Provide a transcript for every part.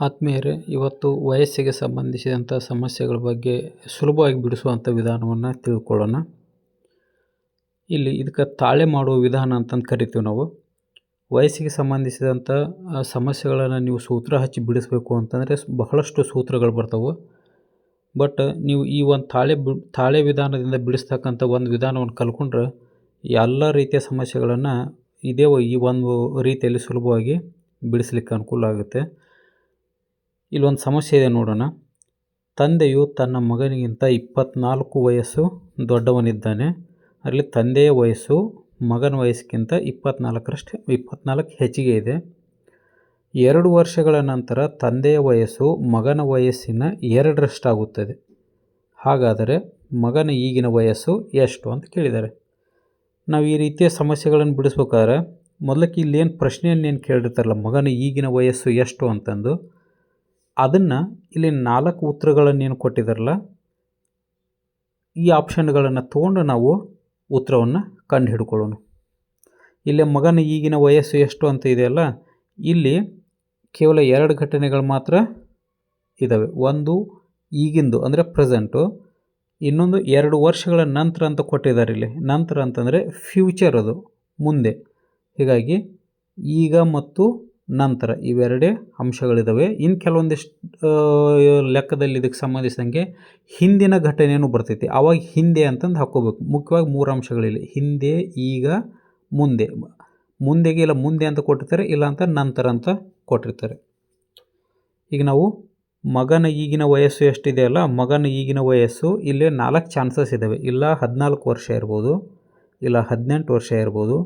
ಆತ್ಮೀಯರೇ, ಇವತ್ತು ವಯಸ್ಸಿಗೆ ಸಂಬಂಧಿಸಿದಂಥ ಸಮಸ್ಯೆಗಳ ಬಗ್ಗೆ ಸುಲಭವಾಗಿ ಬಿಡಿಸುವಂಥ ವಿಧಾನವನ್ನು ತಿಳ್ಕೊಳ್ಳೋಣ. ಇಲ್ಲಿ ಇದಕ್ಕೆ ತಾಳೆ ಮಾಡುವ ವಿಧಾನ ಅಂತಂದು ಕರಿತೀವಿ ನಾವು. ವಯಸ್ಸಿಗೆ ಸಂಬಂಧಿಸಿದಂಥ ಸಮಸ್ಯೆಗಳನ್ನು ನೀವು ಸೂತ್ರ ಹಚ್ಚಿ ಬಿಡಿಸಬೇಕು ಅಂತಂದರೆ ಬಹಳಷ್ಟು ಸೂತ್ರಗಳು ಬರ್ತವೆ. ಬಟ್ ನೀವು ಈ ಒಂದು ತಾಳೆ ಬಿ, ತಾಳೆ ವಿಧಾನದಿಂದ ಬಿಡಿಸ್ತಕ್ಕಂಥ ಒಂದು ವಿಧಾನವನ್ನು ಕಲ್ತ್ಕೊಂಡ್ರೆ ಎಲ್ಲ ರೀತಿಯ ಸಮಸ್ಯೆಗಳನ್ನು ಇದೇ ಈ ಒಂದು ರೀತಿಯಲ್ಲಿ ಸುಲಭವಾಗಿ ಬಿಡಿಸ್ಲಿಕ್ಕೆ ಅನುಕೂಲ ಆಗುತ್ತೆ. ಇಲ್ಲೊಂದು ಸಮಸ್ಯೆ ಇದೆ ನೋಡೋಣ. ತಂದೆಯು ತನ್ನ ಮಗನಿಗಿಂತ ಇಪ್ಪತ್ನಾಲ್ಕು ವಯಸ್ಸು ದೊಡ್ಡವನಿದ್ದಾನೆ. ಅಲ್ಲಿ ತಂದೆಯ ವಯಸ್ಸು ಮಗನ ವಯಸ್ಸಿಗಿಂತ ಇಪ್ಪತ್ನಾಲ್ಕರಷ್ಟು, ಇಪ್ಪತ್ನಾಲ್ಕು ಹೆಚ್ಚಿಗೆ ಇದೆ. ಎರಡು ವರ್ಷಗಳ ನಂತರ ತಂದೆಯ ವಯಸ್ಸು ಮಗನ ವಯಸ್ಸಿನ ಎರಡರಷ್ಟಾಗುತ್ತದೆ. ಹಾಗಾದರೆ ಮಗನ ಈಗಿನ ವಯಸ್ಸು ಎಷ್ಟು ಅಂತ ಕೇಳಿದ್ದಾರೆ. ನಾವು ಈ ರೀತಿಯ ಸಮಸ್ಯೆಗಳನ್ನು ಬಿಡಿಸ್ಬೇಕಾದ್ರೆ ಮೊದಲಕ್ಕೆ ಇಲ್ಲೇನು ಪ್ರಶ್ನೆಯನ್ನು ಏನು ಕೇಳಿರ್ತಾರಲ್ಲ, ಮಗನ ಈಗಿನ ವಯಸ್ಸು ಎಷ್ಟು ಅಂತಂದು. ಅದನ್ನು ಇಲ್ಲಿ ನಾಲ್ಕು ಉತ್ತರಗಳನ್ನು ಏನು ಕೊಟ್ಟಿದ್ದಾರಲ್ಲ ಈ ಆಪ್ಷನ್ಗಳನ್ನು ತೊಗೊಂಡು ನಾವು ಉತ್ತರವನ್ನು ಕಂಡು ಹಿಡ್ಕೊಳ್ಳೋಣ ಇಲ್ಲಿ ಮಗನ ಈಗಿನ ವಯಸ್ಸು ಎಷ್ಟು ಅಂತ ಇದೆಯಲ್ಲ ಇಲ್ಲಿ ಕೇವಲ ಎರಡು ಘಟನೆಗಳು ಮಾತ್ರ ಇದ್ದಾವೆ ಒಂದು ಈಗಿಂದು, ಅಂದರೆ ಪ್ರೆಸೆಂಟು, ಇನ್ನೊಂದು ಎರಡು ವರ್ಷಗಳ ನಂತರ ಅಂತ ಕೊಟ್ಟಿದ್ದಾರೆ ಇಲ್ಲಿ. ನಂತರ ಅಂತಂದರೆ ಫ್ಯೂಚರ್ ಅದು, ಮುಂದೆ. ಹೀಗಾಗಿ ಈಗ ಮತ್ತು ನಂತರ ಇವೆರಡೇ ಅಂಶಗಳಿದ್ದಾವೆ ಇನ್ನು ಕೆಲವೊಂದಿಷ್ಟು ಲೆಕ್ಕದಲ್ಲಿ ಇದಕ್ಕೆ ಸಂಬಂಧಿಸಿದಂಗೆ ಹಿಂದಿನ ಘಟನೆಯೂ ಬರ್ತೈತಿ. ಆವಾಗ ಹಿಂದೆ ಅಂತಂದು ಹಾಕ್ಕೋಬೇಕು ಮುಖ್ಯವಾಗಿ ಮೂರು ಅಂಶಗಳಿಲ್ಲ. ಹಿಂದೆ, ಈಗ, ಮುಂದೆ. ಮುಂದೆಗೆ ಇಲ್ಲ ಮುಂದೆ ಅಂತ ಕೊಟ್ಟಿರ್ತಾರೆ, ಇಲ್ಲ ಅಂತ ನಂತರ ಅಂತ ಕೊಟ್ಟಿರ್ತಾರೆ. ಈಗ ನಾವು ಮಗನ ಈಗಿನ ವಯಸ್ಸು ಎಷ್ಟಿದೆಯಲ್ಲ ಮಗನ ಈಗಿನ ವಯಸ್ಸು ಇಲ್ಲಿ ನಾಲ್ಕು ಚಾನ್ಸಸ್ ಇದ್ದಾವೆ ಇಲ್ಲ ಹದಿನಾಲ್ಕು ವರ್ಷ ಇರ್ಬೋದು, ಇಲ್ಲ ಹದಿನೆಂಟು ವರ್ಷ ಇರ್ಬೋದು,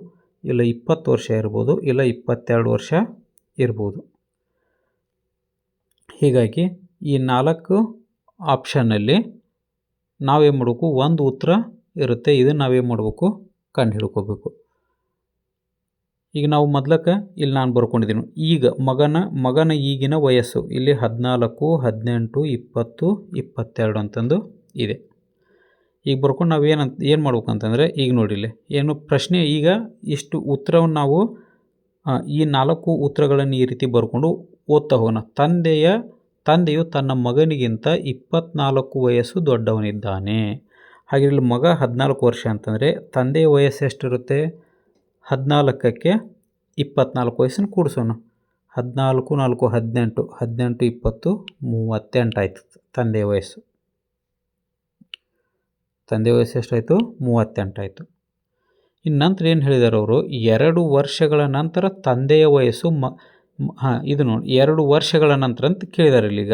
ಇಲ್ಲ ಇಪ್ಪತ್ತು ವರ್ಷ ಇರ್ಬೋದು, ಇಲ್ಲ ಇಪ್ಪತ್ತೆರಡು ವರ್ಷ ಇರ್ಬೋದು. ಹೀಗಾಗಿ ಈ ನಾಲ್ಕು ಆಪ್ಷನ್ನಲ್ಲಿ ನಾವೇನು ಮಾಡಬೇಕು? ಒಂದು ಉತ್ತರ ಇರುತ್ತೆ. ಇದನ್ನು ನಾವೇನು ಮಾಡಬೇಕು? ಕಂಡು ಹಿಡ್ಕೋಬೇಕು. ಈಗ ನಾವು ಮೊದ್ಲಕ್ಕೆ ಇಲ್ಲಿ ನಾನು ಬರ್ಕೊಂಡಿದ್ದೀನಿ. ಈಗ ಮಗನ ಮಗನ ಈಗಿನ ವಯಸ್ಸು. ಇಲ್ಲಿ ಹದಿನಾಲ್ಕು, ಹದಿನೆಂಟು, ಇಪ್ಪತ್ತು, ಇಪ್ಪತ್ತೆರಡು ಅಂತಂದು ಇದೆ. ಈಗ ಬರ್ಕೊಂಡು ನಾವು ಏನಂತ ಏನು ಮಾಡ್ಬೇಕಂತಂದರೆ, ಈಗ ನೋಡಿ ಇಲ್ಲಿ ಏನು ಪ್ರಶ್ನೆ ಈಗ ಇಷ್ಟು ಉತ್ತರವನ್ನು ನಾವು ಈ ನಾಲ್ಕು ಉತ್ತರಗಳನ್ನು ಈ ರೀತಿ ಬರ್ಕೊಂಡು ಓದ್ತಾ ಹೋಗೋಣ. ತಂದೆಯ, ತಂದೆಯು ತನ್ನ ಮಗನಿಗಿಂತ ಇಪ್ಪತ್ನಾಲ್ಕು ವಯಸ್ಸು ದೊಡ್ಡವನಿದ್ದಾನೆ. ಹಾಗೆ ಇಲ್ಲಿ ಮಗ ಹದಿನಾಲ್ಕು ವರ್ಷ ಅಂತಂದರೆ ತಂದೆಯ ವಯಸ್ಸು ಎಷ್ಟಿರುತ್ತೆ? ಹದಿನಾಲ್ಕಕ್ಕೆ ಇಪ್ಪತ್ನಾಲ್ಕು ವಯಸ್ಸನ್ನು ಕೂಡಿಸೋಣ. ಹದಿನಾಲ್ಕು, ನಾಲ್ಕು, ಹದಿನೆಂಟು ಹದಿನೆಂಟು, ಇಪ್ಪತ್ತು, ಮೂವತ್ತೆಂಟು ಆಯ್ತು ತಂದೆಯ ವಯಸ್ಸು. ತಂದೆ ವಯಸ್ಸು ಎಷ್ಟಾಯಿತು? ಮೂವತ್ತೆಂಟಾಯಿತು ಇನ್ನು ನಂತರ ಏನು ಹೇಳಿದ್ದಾರೆ ಅವರು? ಎರಡು ವರ್ಷಗಳ ನಂತರ ತಂದೆಯ ವಯಸ್ಸು ಮ ಹಾಂ, ಇದು ನೋಡಿ, ಎರಡು ವರ್ಷಗಳ ನಂತರ ಅಂತ ಕೇಳಿದ್ದಾರೆ ಇಲ್ಲಿಗ.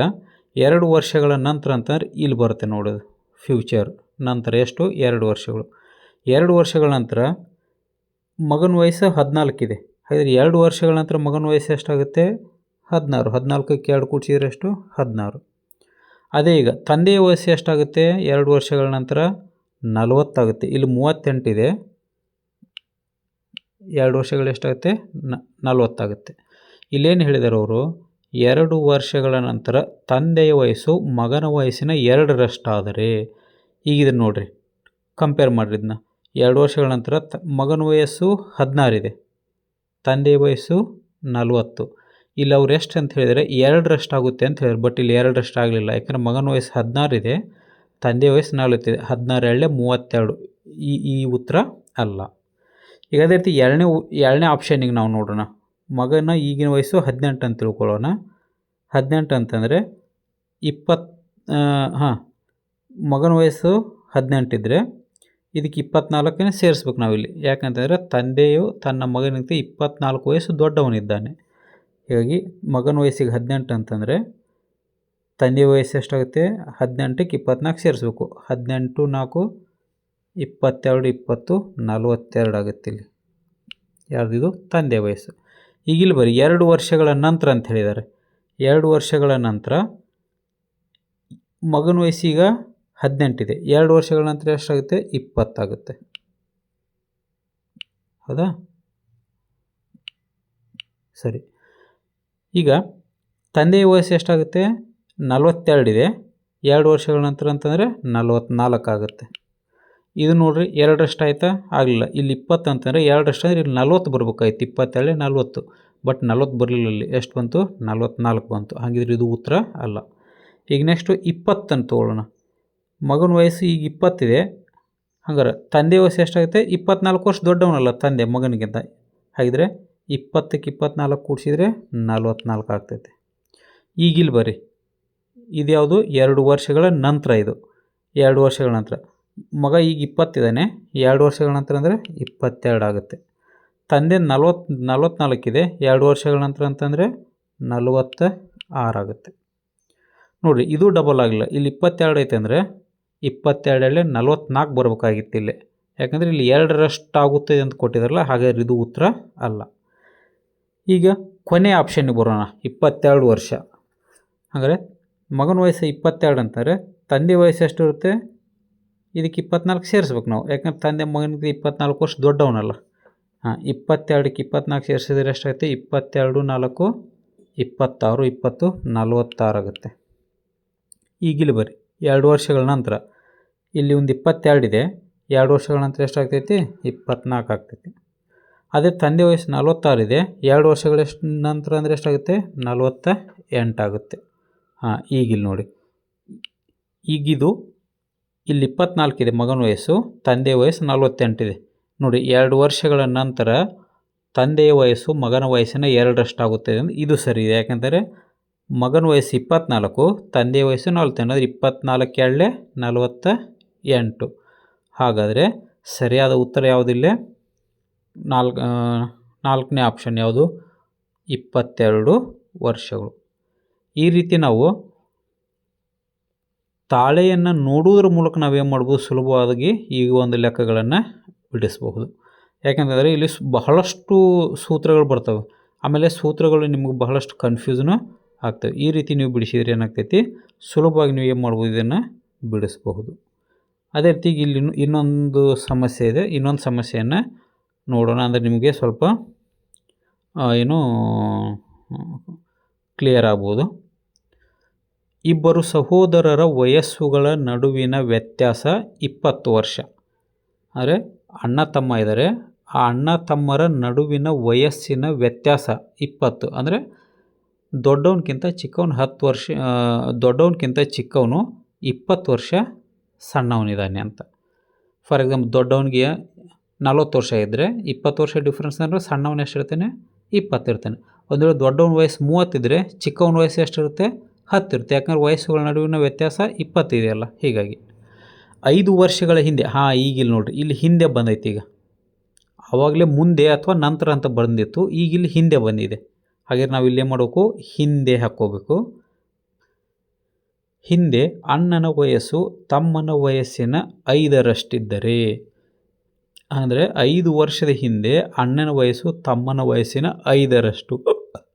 ಎರಡು ವರ್ಷಗಳ ನಂತರ ಅಂತಂದ್ರೆ ಇಲ್ಲಿ ಬರುತ್ತೆ ನೋಡೋದು ಫ್ಯೂಚರ್ ನಂತರ ಎಷ್ಟು? ಎರಡು ವರ್ಷಗಳು. ಎರಡು ವರ್ಷಗಳ ನಂತರ ಮಗನ ವಯಸ್ಸು ಹದಿನಾಲ್ಕಿದೆ ಹಾಗಾದರೆ ಎರಡು ವರ್ಷಗಳ ನಂತರ ಮಗನ ವಯಸ್ಸು ಎಷ್ಟಾಗುತ್ತೆ? ಹದಿನಾರು. ಹದಿನಾಲ್ಕಕ್ಕೆ ಎರಡು ಕೂಡಿಸಿದ್ರೆ ಎಷ್ಟು? ಹದಿನಾರು. ಅದೇ ಈಗ ತಂದೆಯ ವಯಸ್ಸು ಎಷ್ಟಾಗುತ್ತೆ? ಎರಡು ವರ್ಷಗಳ ನಂತರ ನಲವತ್ತಾಗುತ್ತೆ. ಇಲ್ಲಿ ಮೂವತ್ತೆಂಟಿದೆ ಎರಡು ವರ್ಷಗಳು ಎಷ್ಟಾಗುತ್ತೆ? ನ, ನಲವತ್ತಾಗುತ್ತೆ. ಇಲ್ಲೇನು ಹೇಳಿದರು ಅವರು? ಎರಡು ವರ್ಷಗಳ ನಂತರ ತಂದೆಯ ವಯಸ್ಸು ಮಗನ ವಯಸ್ಸಿನ ಎರಡರಷ್ಟಾದರೆ, ಈಗ ಇದನ್ನು ನೋಡಿರಿ ಕಂಪೇರ್ ಮಾಡಿರಿ ಇದನ್ನ. ಎರಡು ವರ್ಷಗಳ ನಂತರ ತ, ಮಗನ ವಯಸ್ಸು ಹದಿನಾರಿದೆ, ತಂದೆಯ ವಯಸ್ಸು ನಲವತ್ತು. ಇಲ್ಲಿ ಅವ್ರು ಎಷ್ಟು ಅಂತ ಹೇಳಿದರೆ, ಎರಡರಷ್ಟಾಗುತ್ತೆ ಅಂತ ಹೇಳಿದ್ರು. ಬಟ್ ಇಲ್ಲಿ ಎರಡರಷ್ಟು ಆಗಲಿಲ್ಲ ಯಾಕಂದರೆ ಮಗನ ವಯಸ್ಸು ಹದಿನಾರಿದೆ, ತಂದೆಯ ವಯಸ್ಸು ನಲವತ್ತಿದೆ ಹದಿನಾರು ಎರಡೇ ಮೂವತ್ತೆರಡು. ಈ ಈ ಉತ್ತರ ಅಲ್ಲ. ಈಗ ಅದೇ ರೀತಿ ಎರಡನೇ ಎರಡನೇ ಆಪ್ಷನಿಗೆ ನಾವು ನೋಡೋಣ. ಮಗನ ಈಗಿನ ವಯಸ್ಸು ಹದಿನೆಂಟು ಅಂತ ತಿಳ್ಕೊಳ್ಳೋಣ. ಹದಿನೆಂಟು ಅಂತಂದರೆ ಇಪ್ಪತ್ತು ಹಾಂ, ಮಗನ ವಯಸ್ಸು ಹದಿನೆಂಟಿದ್ರೆ ಇದಕ್ಕೆ ಇಪ್ಪತ್ನಾಲ್ಕನೇ ಸೇರಿಸ್ಬೇಕು ನಾವಿಲ್ಲಿ. ಯಾಕಂತಂದರೆ ತಂದೆಯು ತನ್ನ ಮಗನಿಗಿಂತ ಇಪ್ಪತ್ನಾಲ್ಕು ವಯಸ್ಸು ದೊಡ್ಡವನಿದ್ದಾನೆ. ಹೀಗಾಗಿ ಮಗನ ವಯಸ್ಸಿಗೆ ಹದಿನೆಂಟು ಅಂತಂದರೆ ತಂದೆ ವಯಸ್ಸು ಎಷ್ಟಾಗುತ್ತೆ? ಹದಿನೆಂಟಕ್ಕೆ ಇಪ್ಪತ್ನಾಲ್ಕು ಸೇರಿಸ್ಬೇಕು. ಹದಿನೆಂಟು ನಾಲ್ಕು ಇಪ್ಪತ್ತೆರಡು, ಇಪ್ಪತ್ತು, ನಲವತ್ತೆರಡು ಆಗುತ್ತೆ ಇಲ್ಲಿ. ಯಾರ್ದಿದು? ತಂದೆ ವಯಸ್ಸು. ಈಗ ಇಲ್ಲಿ ಬರೀ ಎರಡು ವರ್ಷಗಳ ನಂತರ ಅಂತ ಹೇಳಿದ್ದಾರೆ. ಎರಡು ವರ್ಷಗಳ ನಂತರ ಮಗನ ವಯಸ್ಸೀಗ ಹದಿನೆಂಟಿದೆ ಎರಡು ವರ್ಷಗಳ ನಂತರ ಎಷ್ಟಾಗುತ್ತೆ? ಇಪ್ಪತ್ತಾಗುತ್ತೆ ಹೌದಾ? ಸರಿ. ಈಗ ತಂದೆಯ ವಯಸ್ಸು ಎಷ್ಟಾಗುತ್ತೆ? ನಲವತ್ತೆರಡಿದೆ ಎರಡು ವರ್ಷಗಳ ನಂತರ ಅಂತಂದರೆ ನಲವತ್ತ್ನಾಲ್ಕು ಆಗುತ್ತೆ. ಇದು ನೋಡ್ರಿ ಎರಡರಷ್ಟು ಆಯ್ತಾ? ಆಗಲಿಲ್ಲ. ಇಲ್ಲಿ ಇಪ್ಪತ್ತು ಅಂತಂದರೆ ಎರಡರಷ್ಟು ಅಂದರೆ ಇಲ್ಲಿ ನಲ್ವತ್ತು ಬರ್ಬೇಕಾಯ್ತು. ಇಪ್ಪತ್ತೇಳೆ ನಲ್ವತ್ತು. ಬಟ್ ನಲ್ವತ್ತು ಬರಲಿಲ್ಲ ಇಲ್ಲಿ. ಎಷ್ಟು ಬಂತು? ನಲ್ವತ್ನಾಲ್ಕು ಬಂತು. ಹಾಗಿದ್ರೆ ಇದು ಉತ್ತರ ಅಲ್ಲ. ಈಗ ನೆಕ್ಸ್ಟು ಇಪ್ಪತ್ತನ್ನು ತೊಗೊಳ್ಳೋಣ. ಮಗನ ವಯಸ್ಸು ಈಗ ಇಪ್ಪತ್ತಿದೆ. ಹಂಗಾರೆ ತಂದೆ ವಯಸ್ಸು ಎಷ್ಟಾಗುತ್ತೆ? ಇಪ್ಪತ್ನಾಲ್ಕು ವರ್ಷ ದೊಡ್ಡವನಲ್ಲ ತಂದೆ ಮಗನಿಗಿಂತ. ಹಾಗಿದ್ರೆ ಇಪ್ಪತ್ತಕ್ಕೆ ಇಪ್ಪತ್ನಾಲ್ಕು ಕೂಡಿಸಿದ್ರೆ ನಲ್ವತ್ನಾಲ್ಕು ಆಗ್ತೈತೆ. ಈಗಿಲ್ಲಿ ಬರ್ರಿ. ಇದ್ಯಾವುದು? ಎರಡು ವರ್ಷಗಳ ನಂತರ ಇದು. ಎರಡು ವರ್ಷಗಳ ನಂತರ. ಮಗ ಈಗ ಇಪ್ಪತ್ತಿದ್ದಾನೆ. ಎರಡು ವರ್ಷಗಳ ನಂತರ ಅಂದರೆ ಇಪ್ಪತ್ತೆರಡು ಆಗುತ್ತೆ. ತಂದೆ ನಲ್ವತ್ತು ನಲ್ವತ್ನಾಲ್ಕಿದೆ. ಎರಡು ವರ್ಷಗಳ ನಂತರ ಅಂತಂದರೆ ನಲವತ್ತ ಆರಾಗುತ್ತೆ ನೋಡಿರಿ, ಇದು ಡಬಲ್ ಆಗಿಲ್ಲ. ಇಲ್ಲಿ ಇಪ್ಪತ್ತೆರಡು ಐತೆ ಅಂದರೆ ಇಪ್ಪತ್ತೆರಡಲ್ಲಿ ನಲ್ವತ್ನಾಲ್ಕು ಬರಬೇಕಾಗಿತ್ತು ಇಲ್ಲಿ. ಯಾಕಂದರೆ ಇಲ್ಲಿ ಎರಡರಷ್ಟು ಆಗುತ್ತೆ ಅಂತ ಕೊಟ್ಟಿದ್ದಾರಲ್ಲ ಹಾಗಾದ್ರೆ ಇದು ಉತ್ತರ ಅಲ್ಲ. ಈಗ ಕೊನೆ ಆಪ್ಷನ್ಗೆ ಬರೋಣ. ಇಪ್ಪತ್ತೆರಡು ವರ್ಷ. ಹಾಗಾದರೆ ಮಗನ ವಯಸ್ಸು ಇಪ್ಪತ್ತೆರಡು ಅಂತಾರೆ. ತಂದೆ ವಯಸ್ಸು ಎಷ್ಟು ಇರುತ್ತೆ ಇದಕ್ಕೆ ಇಪ್ಪತ್ನಾಲ್ಕು ಸೇರಿಸ್ಬೇಕು ನಾವು. ಯಾಕಂದ್ರೆ ತಂದೆ ಮಗನಿಗೆ ಇಪ್ಪತ್ನಾಲ್ಕು ವರ್ಷ ದೊಡ್ಡವನಲ್ಲ. ಹಾಂ, ಇಪ್ಪತ್ತೆರಡಕ್ಕೆ ಇಪ್ಪತ್ನಾಲ್ಕು ಸೇರಿಸಿದ್ರೆ ಎಷ್ಟಾಗುತ್ತೆ? ಇಪ್ಪತ್ತೆರಡು, ನಾಲ್ಕು, ಇಪ್ಪತ್ತಾರು, ಇಪ್ಪತ್ತು, ನಲ್ವತ್ತಾರು ಆಗುತ್ತೆ. ಈಗಿಲ್ಲಿ ಬರ್ರಿ. ಎರಡು ವರ್ಷಗಳ ನಂತರ. ಇಲ್ಲಿ ಒಂದು ಇಪ್ಪತ್ತೆರಡಿದೆ ಎರಡು ವರ್ಷಗಳ ನಂತರ ಎಷ್ಟಾಗ್ತೈತಿ? ಇಪ್ಪತ್ನಾಲ್ಕು ಆಗ್ತೈತಿ. ಅದೇ ತಂದೆ ವಯಸ್ಸು ನಲ್ವತ್ತಾರಿದೆ ಎರಡು ವರ್ಷಗಳ ಎಷ್ಟು ನಂತರ ಅಂದರೆ ಎಷ್ಟಾಗುತ್ತೆ? ನಲ್ವತ್ತ ಎಂಟಾಗುತ್ತೆ ಹಾಂ ಈಗಿಲ್ಲಿ ನೋಡಿ. ಈಗಿದು ಇಲ್ಲಿ ಇಪ್ಪತ್ನಾಲ್ಕಿದೆ ಮಗನ ವಯಸ್ಸು, ತಂದೆ ವಯಸ್ಸು ನಲವತ್ತೆಂಟಿದೆ. ನೋಡಿ, ಎರಡು ವರ್ಷಗಳ ನಂತರ ತಂದೆಯ ವಯಸ್ಸು ಮಗನ ವಯಸ್ಸಿನ ಎರಡರಷ್ಟಾಗುತ್ತೆ ಅಂದರೆ ಇದು ಸರಿ ಇದೆ. ಯಾಕಂದರೆ ಮಗನ ವಯಸ್ಸು ಇಪ್ಪತ್ನಾಲ್ಕು ತಂದೆಯ ವಯಸ್ಸು ನಲ್ವತ್ತೆಂಟು, ಅಂದರೆ ಇಪ್ಪತ್ನಾಲ್ಕು ಎರಡೇ ನಲವತ್ತ ಎಂಟು ಹಾಗಾದರೆ ಸರಿಯಾದ ಉತ್ತರ ಯಾವುದಿಲ್ಲ? ನಾಲ್ಕು ನಾಲ್ಕನೇ ಆಪ್ಷನ್ ಯಾವುದು? ಇಪ್ಪತ್ತೆರಡು ವರ್ಷಗಳು. ಈ ರೀತಿ ನಾವು ತಾಳೆಯನ್ನು ನೋಡುವುದರ ಮೂಲಕ ನಾವೇನು ಮಾಡ್ಬೋದು? ಸುಲಭವಾಗಿ ಈ ಒಂದು ಲೆಕ್ಕಗಳನ್ನು ಬಿಡಿಸಬಹುದು. ಯಾಕೆಂತಂದರೆ ಇಲ್ಲಿ ಬಹಳಷ್ಟು ಸೂತ್ರಗಳು ಬರ್ತವೆ. ಆಮೇಲೆ ಸೂತ್ರಗಳು ನಿಮಗೆ ಬಹಳಷ್ಟು ಕನ್ಫ್ಯೂಸನು ಆಗ್ತವೆ. ಈ ರೀತಿ ನೀವು ಬಿಡಿಸಿದ್ರೆ ಏನಾಗ್ತೈತಿ? ಸುಲಭವಾಗಿ ನೀವು ಏನು ಮಾಡ್ಬೋದು? ಇದನ್ನು ಬಿಡಿಸಬಹುದು. ಅದೇ ರೀತಿ ಇಲ್ಲಿ ಇನ್ನೊಂದು ಸಮಸ್ಯೆ ಇದೆ. ಇನ್ನೊಂದು ಸಮಸ್ಯೆಯನ್ನು ನೋಡೋಣ. ಅಂದರೆ ನಿಮಗೆ ಸ್ವಲ್ಪ ಏನು ಕ್ಲಿಯರ್ ಆಗ್ಬೋದು. ಇಬ್ಬರು ಸಹೋದರರ ವಯಸ್ಸುಗಳ ನಡುವಿನ ವ್ಯತ್ಯಾಸ ಇಪ್ಪತ್ತು ವರ್ಷ. ಅಂದರೆ ಅಣ್ಣ ತಮ್ಮ ಇದ್ದಾರೆ ಆ ಅಣ್ಣ ತಮ್ಮರ ನಡುವಿನ ವಯಸ್ಸಿನ ವ್ಯತ್ಯಾಸ ಇಪ್ಪತ್ತು. ಅಂದರೆ ದೊಡ್ಡವನಕ್ಕಿಂತ ಚಿಕ್ಕವನು ಹತ್ತು ವರ್ಷ ದೊಡ್ಡವನಕ್ಕಿಂತ ಚಿಕ್ಕವನು ಇಪ್ಪತ್ತು ವರ್ಷ ಸಣ್ಣವನಿದ್ದಾನೆ ಅಂತ. ಫಾರ್ ಎಕ್ಸಾಂಪಲ್, ದೊಡ್ಡವನಿಗೆ ನಲ್ವತ್ತು ವರ್ಷ ಇದ್ದರೆ ಇಪ್ಪತ್ತು ವರ್ಷ ಡಿಫ್ರೆನ್ಸ್ ಅಂದರೆ ಸಣ್ಣವನು ಎಷ್ಟಿರ್ತಾನೆ? ಇಪ್ಪತ್ತಿರ್ತಾನೆ ಒಂದು ವೇಳೆ ದೊಡ್ಡವನ ವಯಸ್ಸು ಮೂವತ್ತಿದ್ದರೆ ಚಿಕ್ಕವನ ವಯಸ್ಸು ಎಷ್ಟಿರುತ್ತೆ? ಹತ್ತಿರುತ್ತೆ ಯಾಕಂದರೆ ವಯಸ್ಸುಗಳ ನಡುವಿನ ವ್ಯತ್ಯಾಸ ಇಪ್ಪತ್ತಿದೆಯಲ್ಲ ಹೀಗಾಗಿ. ಐದು ವರ್ಷಗಳ ಹಿಂದೆ, ಹಾಂ ಈಗಿಲ್ಲಿ ನೋಡಿರಿ, ಇಲ್ಲಿ ಹಿಂದೆ ಬಂದೈತಿ ಈಗ. ಆವಾಗಲೇ ಮುಂದೆ ಅಥವಾ ನಂತರ ಅಂತ ಬಂದಿತ್ತು ಈಗ ಇಲ್ಲಿ ಹಿಂದೆ ಬಂದಿದೆ. ಹಾಗೆ ನಾವು ಇಲ್ಲಿ ಮಾಡಬೇಕು? ಹಿಂದೆ ಹಾಕ್ಕೋಬೇಕು. ಹಿಂದೆ ಅಣ್ಣನ ವಯಸ್ಸು ತಮ್ಮನ ವಯಸ್ಸಿನ ಐದರಷ್ಟಿದ್ದರೆ, ಅಂದರೆ ಐದು ವರ್ಷದ ಹಿಂದೆ ಅಣ್ಣನ ವಯಸ್ಸು ತಮ್ಮನ ವಯಸ್ಸಿನ ಐದರಷ್ಟು.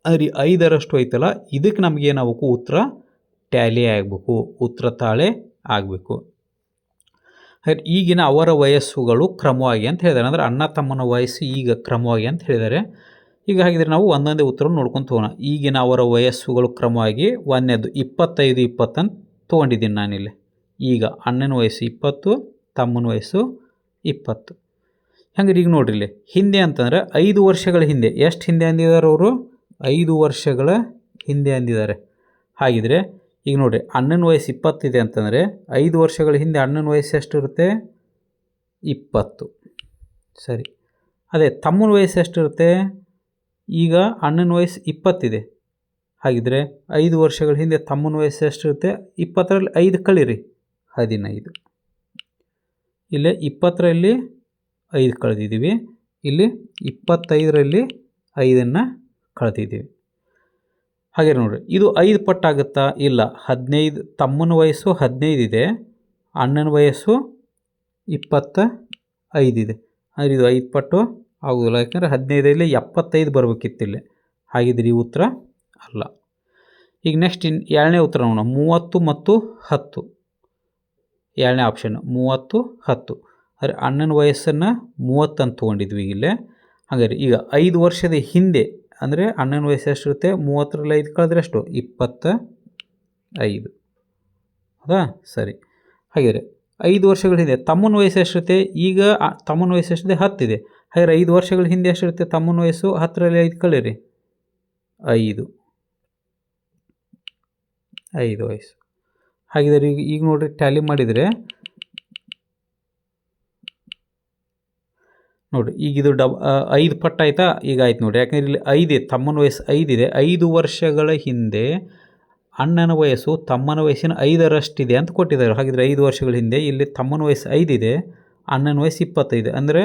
ಅರಿ ಐದರಷ್ಟು ಐತಲ್ಲ ಇದಕ್ಕೆ ನಮ್ಗೆ ಏನಾಗಬೇಕು? ಉತ್ತರ ಟ್ಯಾಲಿ ಆಗಬೇಕು ಉತ್ತರ ತಾಳೆ ಆಗಬೇಕು. ಈಗಿನ ಅವರ ವಯಸ್ಸುಗಳು ಕ್ರಮವಾಗಿ ಅಂತ ಹೇಳಿದ್ದಾರೆ. ಅಂದರೆ ಅಣ್ಣ ತಮ್ಮನ ವಯಸ್ಸು ಈಗ ಕ್ರಮವಾಗಿ ಅಂತ ಹೇಳಿದ್ದಾರೆ. ಈಗ ಹಾಗಿದ್ರೆ ನಾವು ಒಂದೊಂದೇ ಉತ್ತರ ನೋಡ್ಕೊಂಡು ಹೋಗೋಣ ಈಗಿನ ಅವರ ವಯಸ್ಸುಗಳು ಕ್ರಮವಾಗಿ ಒಂದನೇದು ಇಪ್ಪತ್ತೈದು ಇಪ್ಪತ್ತಂತ ತೊಗೊಂಡಿದ್ದೀನಿ ನಾನಿಲ್ಲಿ. ಈಗ ಅಣ್ಣನ ವಯಸ್ಸು ಇಪ್ಪತ್ತು, ತಮ್ಮನ ವಯಸ್ಸು ಇಪ್ಪತ್ತು. ಹಂಗಾರೆ ಈಗ ನೋಡ್ರಿ ಇಲ್ಲಿ. ಹಿಂದೆ ಅಂತಂದರೆ ಐದು ವರ್ಷಗಳ ಹಿಂದೆ. ಎಷ್ಟು ಹಿಂದೆ ಅಂದಿದ್ದಾರೆ ಅವರು? ಐದು ವರ್ಷಗಳ ಹಿಂದೆ ಅಂದಿದ್ದಾರೆ. ಹಾಗಿದ್ರೆ, ಈಗ ನೋಡಿರಿ ಅಣ್ಣನ ವಯಸ್ಸು ಇಪ್ಪತ್ತಿದೆ ಅಂತಂದರೆ, ಐದು ವರ್ಷಗಳ ಹಿಂದೆ ಅಣ್ಣನ ವಯಸ್ಸು ಎಷ್ಟಿರುತ್ತೆ? ಇಪ್ಪತ್ತು. ಸರಿ. ಅದೇ ತಮ್ಮನ ವಯಸ್ಸು ಎಷ್ಟಿರುತ್ತೆ? ಈಗ ಅಣ್ಣನ ವಯಸ್ಸು ಇಪ್ಪತ್ತಿದೆ. ಹಾಗಿದ್ರೆ, ಐದು ವರ್ಷಗಳ ಹಿಂದೆ ತಮ್ಮನ ವಯಸ್ಸು ಎಷ್ಟಿರುತ್ತೆ? ಇಪ್ಪತ್ತರಲ್ಲಿ ಐದು ಕಳೀರಿ. ಹದಿನೈದು. ಇಲ್ಲೇ ಇಪ್ಪತ್ತರಲ್ಲಿ ಐದು ಕಳೆದಿದ್ದೀವಿ. ಇಲ್ಲಿ ಇಪ್ಪತ್ತೈದರಲ್ಲಿ ಐದನ್ನು ಕಳೆದಿದ್ದೀವಿ. ಹಾಗೆ ನೋಡಿರಿ, ಇದು ಐದು ಪಟ್ಟಾಗುತ್ತಾ? ಇಲ್ಲ. ಹದಿನೈದು, ತಮ್ಮನ ವಯಸ್ಸು ಹದಿನೈದು ಇದೆ, ಅಣ್ಣನ ವಯಸ್ಸು ಇಪ್ಪತ್ತ ಐದಿದೆ ಅಂದರೆ ಇದು ಐದು ಪಟ್ಟು ಆಗೋದಿಲ್ಲ ಯಾಕಂದರೆ ಹದಿನೈದರಲ್ಲಿ ಎಪ್ಪತ್ತೈದು ಬರಬೇಕಿತ್ತಿಲ್ಲ ಹಾಗಿದ್ರೆ ಈ ಉತ್ತರ ಅಲ್ಲ. ಈಗ ನೆಕ್ಸ್ಟ್ ಇನ್ ಎರಡನೇ ಉತ್ತರ ನೋಡೋಣ. ಮೂವತ್ತು ಮತ್ತು ಹತ್ತು. ಎರಡನೇ ಆಪ್ಷನ್ ಮೂವತ್ತು, ಹತ್ತು. ಅಂದರೆ ಅಣ್ಣನ ವಯಸ್ಸನ್ನು ಮೂವತ್ತಂತ ತೊಗೊಂಡಿದ್ವಿ ಇಲ್ಲೇ. ಹಾಗಾದ್ರೆ ಈಗ ಐದು ವರ್ಷದ ಹಿಂದೆ ಅಂದರೆ ಅಣ್ಣನ ವಯಸ್ಸು ಎಷ್ಟಿರುತ್ತೆ? ಮೂವತ್ತರಲ್ಲಿ ಐದು ಕಳೆದ್ರೆ ಎಷ್ಟು? ಇಪ್ಪತ್ತ ಐದು. ಹೌದಾ? ಸರಿ. ಹಾಗಿದ್ರೆ ಐದು ವರ್ಷಗಳ ಹಿಂದೆ ತಮ್ಮನ ವಯಸ್ಸು ಎಷ್ಟಿರುತ್ತೆ? ಈಗ ತಮ್ಮನ ವಯಸ್ಸು ಎಷ್ಟಿದೆ? ಹತ್ತಿದೆ ಹಾಗೆ ಐದು ವರ್ಷಗಳ ಹಿಂದೆ ಎಷ್ಟಿರುತ್ತೆ ತಮ್ಮನ ವಯಸ್ಸು? ಹತ್ತರಲ್ಲಿ ಐದು ಕಳೀರಿ ಐದು. ಐದು ವಯಸ್ಸು. ಹಾಗಿದ್ರೆ ಈಗ ಈಗ ನೋಡಿರಿ, ಟ್ಯಾಲಿ ಮಾಡಿದರೆ ನೋಡಿರಿ ಈಗ ಇದು ಡಬ್ ಐದು ಪಟ್ಟು ಆಯಿತಾ? ಈಗ ಆಯ್ತು ನೋಡಿ, ಯಾಕಂದ್ರೆ ಇಲ್ಲಿ ಐದು, ತಮ್ಮನ ವಯಸ್ಸು ಐದಿದೆ ಐದು ವರ್ಷಗಳ ಹಿಂದೆ ಅಣ್ಣನ ವಯಸ್ಸು ತಮ್ಮನ ವಯಸ್ಸಿನ ಐದರಷ್ಟಿದೆ ಅಂತ ಕೊಟ್ಟಿದ್ದಾರೆ. ಹಾಗಿದ್ರೆ ಐದು ವರ್ಷಗಳ ಹಿಂದೆ ಇಲ್ಲಿ ತಮ್ಮನ ವಯಸ್ಸು ಐದಿದೆ ಅಣ್ಣನ ವಯಸ್ಸು ಇಪ್ಪತ್ತೈದು. ಅಂದರೆ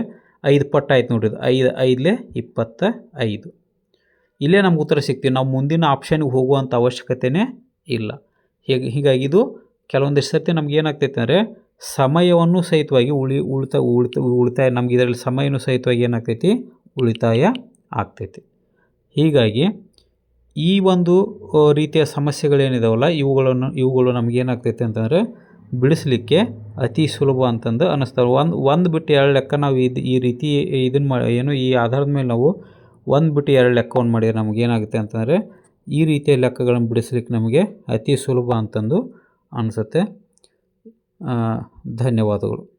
ಐದು ಪಟ್ಟು ಆಯ್ತು ನೋಡಿರಿ ಐದು, ಐದಲೇ ಇಪ್ಪತ್ತ ಐದು. ಇಲ್ಲೇ ನಮ್ಗೆ ಉತ್ತರ ಸಿಗ್ತೀವಿ ನಾವು ಮುಂದಿನ ಆಪ್ಷನ್ಗೆ ಹೋಗುವಂಥ ಅವಶ್ಯಕತೆಯೇ ಇಲ್ಲ. ಹೀಗೆ, ಹೀಗಾಗಿ ಇದು ಕೆಲವೊಂದಿಷ್ಟು ಸರ್ತಿ ನಮ್ಗೆ ಏನಾಗ್ತೈತೆ ಅಂದರೆ ಸಮಯವನ್ನು ಸಹಿತವಾಗಿ ಉಳಿ, ಉಳಿತ ಉಳಿತ ಉಳಿತಾಯ ನಮ್ಗೆ ಇದರಲ್ಲಿ ಸಮಯನೂ ಸಹಿತವಾಗಿ ಏನಾಗ್ತೈತಿ? ಉಳಿತಾಯ ಆಗ್ತೈತಿ. ಹೀಗಾಗಿ ಈ ಒಂದು ರೀತಿಯ ಸಮಸ್ಯೆಗಳೇನಿದಾವಲ್ಲ, ಇವುಗಳನ್ನು, ಇವುಗಳು ನಮ್ಗೆ ಏನಾಗ್ತೈತೆ ಅಂತಂದರೆ, ಬಿಡಿಸ್ಲಿಕ್ಕೆ ಅತಿ ಸುಲಭ ಅಂತಂದು ಅನ್ನಿಸ್ತಾವೆ ಒಂದು ಒಂದು ಬಿಟ್ಟು ಎರಡು ಲೆಕ್ಕ ನಾವು ಇದು, ಈ ರೀತಿ ಇದನ್ನು ಮಾ, ಏನು ಈ ಆಧಾರದ ಮೇಲೆ ನಾವು ಒಂದು ಬಿಟ್ಟು ಎರಡು ಲೆಕ್ಕವನ್ನು ಮಾಡಿದರೆ ನಮ್ಗೆ ಏನಾಗುತ್ತೆ ಅಂತಂದರೆ, ಈ ರೀತಿಯ ಲೆಕ್ಕಗಳನ್ನು ಬಿಡಿಸ್ಲಿಕ್ಕೆ ನಮಗೆ ಅತಿ ಸುಲಭ ಅಂತಂದು ಅನಿಸುತ್ತೆ. ಧನ್ಯವಾದಗಳು